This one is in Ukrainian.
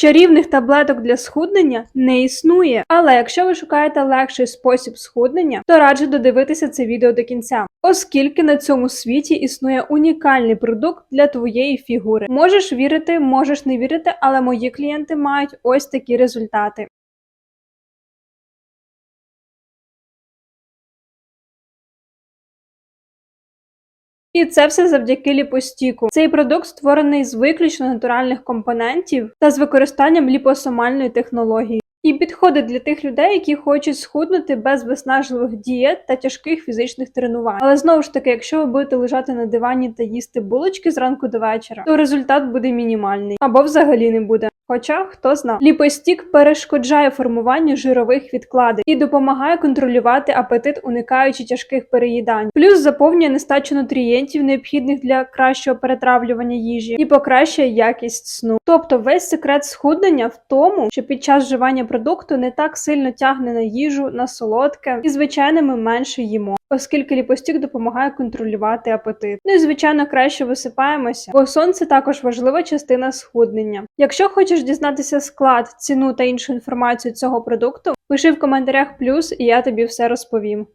Чарівних таблеток для схуднення не існує, але якщо ви шукаєте легший спосіб схуднення, то раджу додивитися це відео до кінця, оскільки на цьому світі існує унікальний продукт для твоєї фігури. Можеш вірити, можеш не вірити, але мої клієнти мають ось такі результати. І це все завдяки ліпостіку. Цей продукт створений з виключно натуральних компонентів та з використанням ліпосомальної технології. І підходить для тих людей, які хочуть схуднути без виснажливих дієт та тяжких фізичних тренувань. Але знову ж таки, якщо ви будете лежати на дивані та їсти булочки зранку до вечора, то результат буде мінімальний або взагалі не буде. Хоча хто зна, ліпостік перешкоджає формуванню жирових відкладень і допомагає контролювати апетит, уникаючи тяжких переїдань. Плюс заповнює нестачу нутрієнтів, необхідних для кращого перетравлювання їжі, і покращує якість сну. Тобто весь секрет схуднення в тому, що під час вживання продукту не так сильно тягне на їжу, на солодке, і звичайно ми менше їмо. Оскільки ліпостік допомагає контролювати апетит. Ну і звичайно краще висипаємося, бо сонце також важлива частина схуднення. Якщо хочеш дізнатися склад, ціну та іншу інформацію цього продукту, пиши в коментарях плюс, і я тобі все розповім.